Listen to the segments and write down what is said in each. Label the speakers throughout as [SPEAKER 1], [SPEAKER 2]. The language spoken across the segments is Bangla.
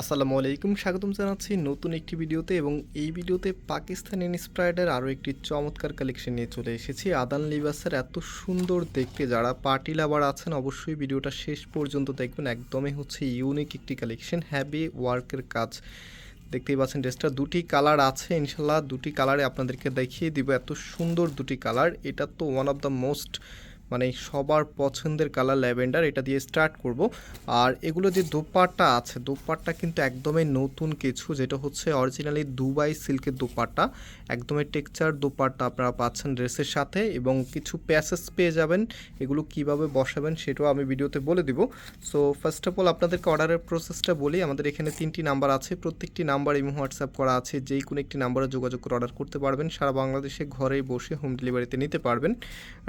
[SPEAKER 1] আসসালামু আলাইকুম, স্বাগতম জানাচ্ছি নতুন একটি ভিডিওতে এবং এই ভিডিওতে পাকিস্তান ইন্সপায়ার্ডের আরও একটি চমৎকার কালেকশন নিয়ে চলে এসেছি। আদান লিবাসের এত সুন্দর দেখতে যারা পার্টি লাভার আছেন, অবশ্যই ভিডিওটা শেষ পর্যন্ত দেখবেন। একদমই হচ্ছে ইউনিক একটি কালেকশন হ্যাভি ওয়ার্কের কাজ। দেখতেই পাচ্ছেন ড্রেসটা দুটি কালার আছে ইনশাল্লাহ দুটি কালারে আপনাদেরকে দেখিয়ে দিব। এত সুন্দর দুটি কালার এটা তো ওয়ান অফ দ্য মোস্ট মানে সবার পছন্দের কালার ল্যাভেন্ডার, এটা দিয়ে স্টার্ট করব। আর এগুলো যে দোপাট্টা আছে, দোপাট্টা কিন্তু একদমই নতুন কিছু, যেটা হচ্ছে অরিজিনালি দুবাই সিল্কের দোপাট্টা। একদমই টেক্সচার দোপাট্টা আপনারা পাচ্ছেন ড্রেসের সাথে এবং কিছু প্যাসেজ পেয়ে যাবেন। এগুলো কীভাবে বসাবেন সেটাও আমি ভিডিওতে বলে দিব। সো ফার্স্ট অফ অল আপনাদেরকে অর্ডারের প্রসেসটা বলি। আমাদের এখানে তিনটি নাম্বার আছে, প্রত্যেকটি নাম্বার ইমো হোয়াটসঅ্যাপ করা আছে। যেই কোনো একটি নাম্বারে যোগাযোগ করে অর্ডার করতে পারবেন। সারা বাংলাদেশে ঘরেই বসে হোম ডেলিভারিতে নিতে পারবেন।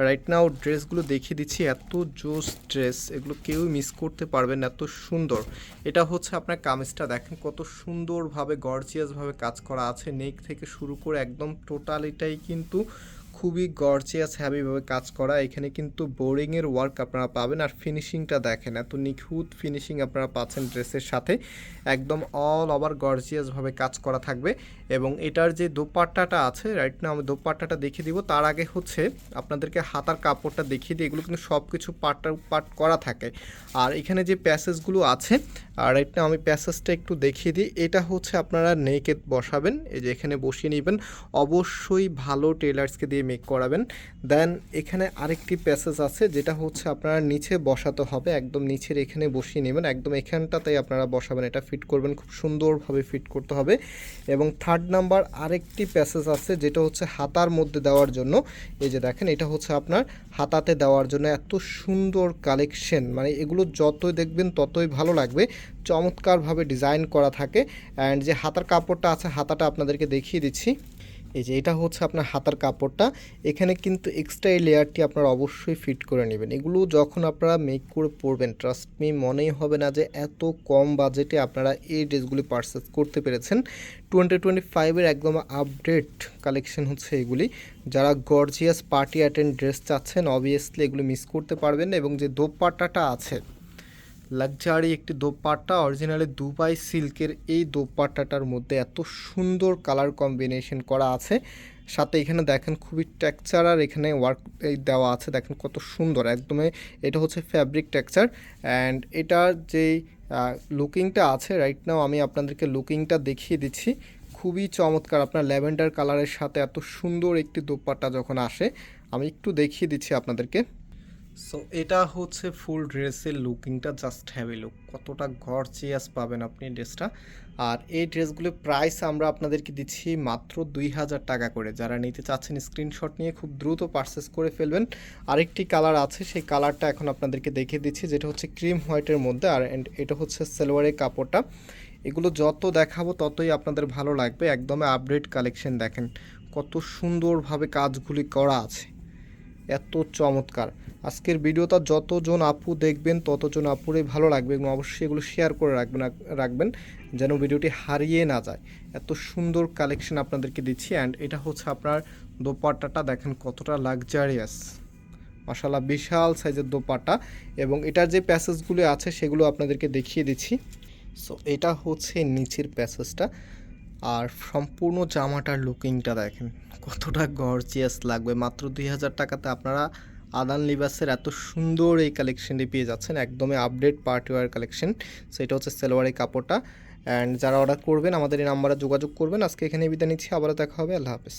[SPEAKER 1] রাইট নাও ড্রেসগুলো দেখিয়ে দিচ্ছি এত জোস ড্রেস এগুলো কেউ মিস করতে পারবেন না, এত সুন্দর। এটা হচ্ছে আপনার কামিজটা দেখেন কত সুন্দরভাবে গর্জিয়াসভাবে কাজ করা আছে নেক থেকে শুরু করে একদম টোটালিটাই কিন্তু খুবই গর্জিয়াস হ্যাভিভাবে কাজ করা। এখানে কিন্তু বোরিংয়ের ওয়ার্ক আপনারা পাবেন আর ফিনিশিংটা দেখেন, এত নিখুঁত ফিনিশিং আপনারা পাচ্ছেন ড্রেসের সাথে। একদম অল ওভার গর্জিয়াসভাবে কাজ করা থাকবে এবং এটার যে দোপাট্টাটা আছে রাইট না আমি দোপাট্টাটা দেখিয়ে দিব। তার আগে হচ্ছে আপনাদেরকে হাতার কাপড়টা দেখিয়ে দিই, এগুলো কিন্তু সব কিছু পার্ট পার্ট করা থাকে। আর এখানে যে প্যাসেজগুলো আছে আর রাইট না আমি প্যাসেজটা একটু দেখিয়ে দিই। এটা হচ্ছে আপনারা নেকে বসাবেন, এই যে এখানে বসিয়ে নেবেন। অবশ্যই ভালো টেলার্সকে দিয়ে মেক করাবেন। দেন এখানে আরেকটি প্যাসেজ আছে, যেটা হচ্ছে আপনারা নিচে বসাতে হবে, একদম নিচের এখানে বসিয়ে নেবেন, একদম এখানটাতেই আপনারা বসাবেন, এটা ফিট করবেন, খুব সুন্দরভাবে ফিট করতে হবে। এবং থার্ড নাম্বার আরেকটি প্যাসেজ আছে, যেটা হচ্ছে হাতার মধ্যে দেওয়ার জন্য। এই যে দেখেন, এটা হচ্ছে আপনার হাতাতে দেওয়ার জন্য এত সুন্দর কালেকশন মানে এগুলো যতই দেখবেন ততই ভালো লাগবে। চমৎকারভাবে ডিজাইন করা থাকে। অ্যান্ড যে হাতার কাপড়টা আছে, হাতাটা আপনাদেরকে দেখিয়ে দিচ্ছি। এই যে এটা হচ্ছে আপনার হাতার কাপড়টা। এখানে কিন্তু এক্সট্রা এই লেয়ারটি আপনারা অবশ্যই ফিট করে নেবেন। এগুলো যখন আপনারা মেক করে পরবেন ট্রাস্ট মি মনেই হবে না যে এত কম বাজেটে আপনারা এই ড্রেসগুলি পারচেস করতে পেরেছেন। টোয়েন্টি টোয়েন্টি ফাইভের একদম আপডেট কালেকশন হচ্ছে এগুলি। যারা গর্জিয়াস পার্টি অ্যাটেন্ড ড্রেস চাচ্ছেন অবভিয়াসলি এগুলো মিস করতে পারবেন এবং যে দোপাট্টাটা আছে লাক্সারি একটি দোপাট্টা, অরিজিনালি দুবাই সিল্কের এই দোপাট্টাটার মধ্যে এত সুন্দর কালার কম্বিনেশন করা আছে। সাথে এখানে দেখেন খুবই টেক্সচার আর এখানে ওয়ার্ক এই দেওয়া আছে, দেখেন কত সুন্দর, একদমই এটা হচ্ছে ফ্যাব্রিক টেক্সচার। অ্যান্ড এটার যেই লুকিংটা আছে, রাইট নাও আমি আপনাদেরকে লুকিংটা দেখিয়ে দিচ্ছি। খুবই চমৎকার, আপনার ল্যাভেন্ডার কালারের সাথে এত সুন্দর একটি দোপাট্টা যখন আসে, আমি একটু দেখিয়ে দিচ্ছি আপনাদেরকে। সো এটা হচ্ছে ফুল ড্রেসের লুকিংটা জাস্ট হ্যাভি লুক কতটা গর্জিয়াস পাবেন আপনি ড্রেসটা। আর এই ড্রেসগুলোর প্রাইস আমরা আপনাদেরকে দিচ্ছি মাত্র দুই হাজার টাকা করে। যারা নিতে চাচ্ছেন স্ক্রিনশট নিয়ে খুব দ্রুত পারচেস করে ফেলবেন। আরেকটি কালার আছে, সেই কালারটা এখন আপনাদেরকে দেখিয়ে দিচ্ছি, যেটা হচ্ছে ক্রিম হোয়াইটের মধ্যে। আর and এটা হচ্ছে সালোয়ারের কাপড়টা। এগুলো যত দেখাবো, ততই আপনাদের ভালো লাগবে। একদমই আপডেট কালেকশন দেখেন। কত সুন্দরভাবে কাজগুলি করা আছে। এত চমৎকার। আজকের ভিডিওটা যতজন আপু দেখবেন, ততজন আপুরই ভালো লাগবে এবং অবশ্যই এগুলো শেয়ার করে রাখবেন রাখবেন যেন ভিডিওটি হারিয়ে না যায়। এত সুন্দর কালেকশন আপনাদেরকে দিচ্ছি অ্যান্ড এটা হচ্ছে আপনার দোপাট্টাটা দেখেন কতটা লাক্সারিয়াস মাসাল্লাহ বিশাল সাইজের দোপাট্টা এবং এটার যে প্যাসেজগুলো আছে সেগুলো আপনাদেরকে দেখিয়ে দিচ্ছি। সো এটা হচ্ছে নিচের প্যাসেজটা আর সম্পূর্ণ জামাটার লুকিংটা দেখেন, কতটা গর্জিয়াস লাগবে। মাত্র দুই হাজার টাকাতে আপনারা আদান লিবাসের এত সুন্দর এই কালেকশনটি পেয়ে যাচ্ছেন, একদমই আপডেট পার্টি ওয়ার কালেকশন সেটা হচ্ছে সেলোয়ারের কাপড়টা। অ্যান্ড যারা অর্ডার করবেন, আমাদের এই নাম্বারে যোগাযোগ করবেন। আজকে এখানে বিদায় নিচ্ছি, আবারও দেখা হবে, আল্লাহ হাফেজ।